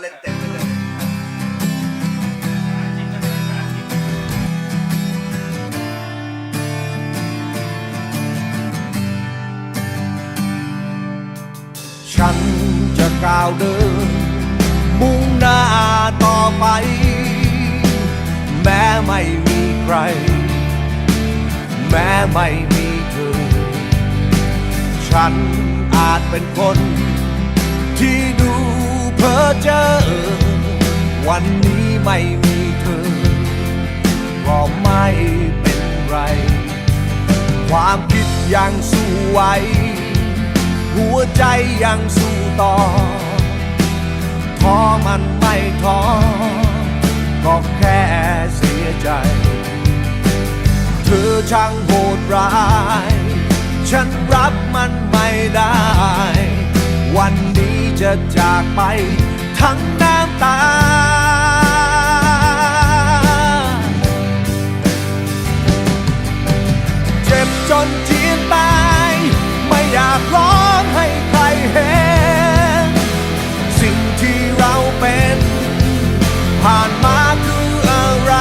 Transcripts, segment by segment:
เล่นเต็มไปเลยฉันจะก้าวเดิน มุ่งหน้าต่อไป แม้ไม่มีใคร แม้ไม่มีเธอ ฉันอาจเป็นคนที่ เจอ วันนี้ไม่มีเธอ ก็ไม่เป็นไร ความคิดยังสู้ไหว หัวใจยังสู้ต่อ ท้อมันไม่ท้อ ก็แค่เสียใจ เธอช่างโหดร้าย ฉันรับมันไม่ได้ วันนี้จะจากไป ทั้งน้ำตา เจ็บจนเจียนตาย ไม่อยากร้องให้ใครเห็น สิ่งที่เราเป็น ผ่านมาคืออะไร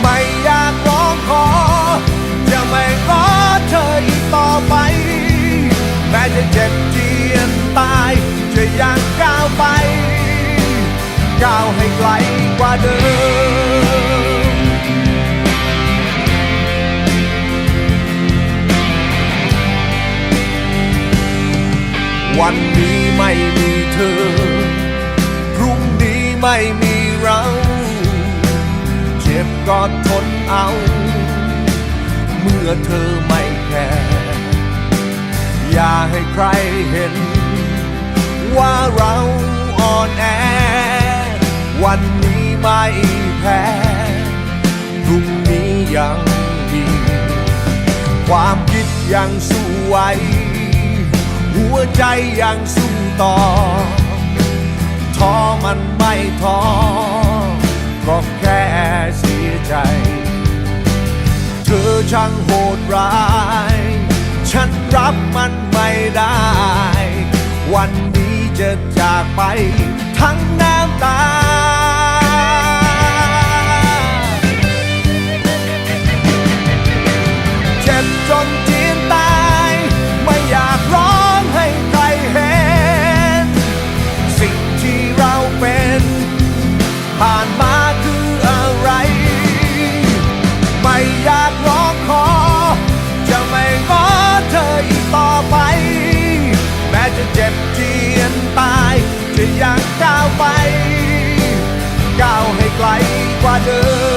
ไม่อยากร้องขอ จะไม่ขอเธออีกต่อไป แม้จะเจ็บเจียนตายจะยัง ก้าวให้ไกลกว่าเดิม วันนี้ไม่มีเธอ พรุ่งนี้ไม่มีเรา เจ็บก็ทนเอา เมื่อเธอไม่แคร์อย่าให้ใครเห็น ว่าเราอ่อนแอ วันนี้ไม่แพ้พรุ่งนี้ยังมี ความคิดยังสู้ไหวหัวใจยังสู้ต่อ ท้อมันไม่ท้อก็แค่เสียใจ เธอช่างโหดร้าย ฉันรับมันไม่ได้ วันนี้จะจากไปทั้งน้ำตา ผ่านมาคืออะไร ไม่อยากร้องขอ จะไม่ง้อเธออีกต่อไป แม้จะเจ็บเจียนตาย จะยังก้าวไป ก้าวให้ไกลกว่าเดิม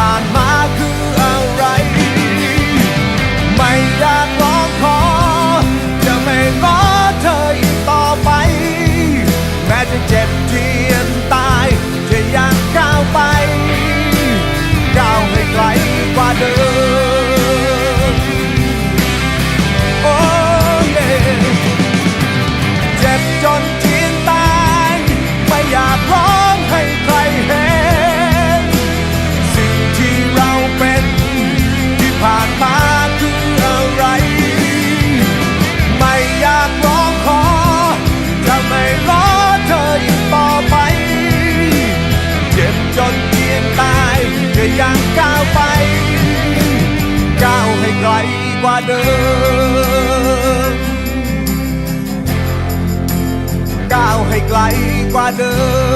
ผ่า กว่าเดิมก้าวให้ไกลกว่าเดิม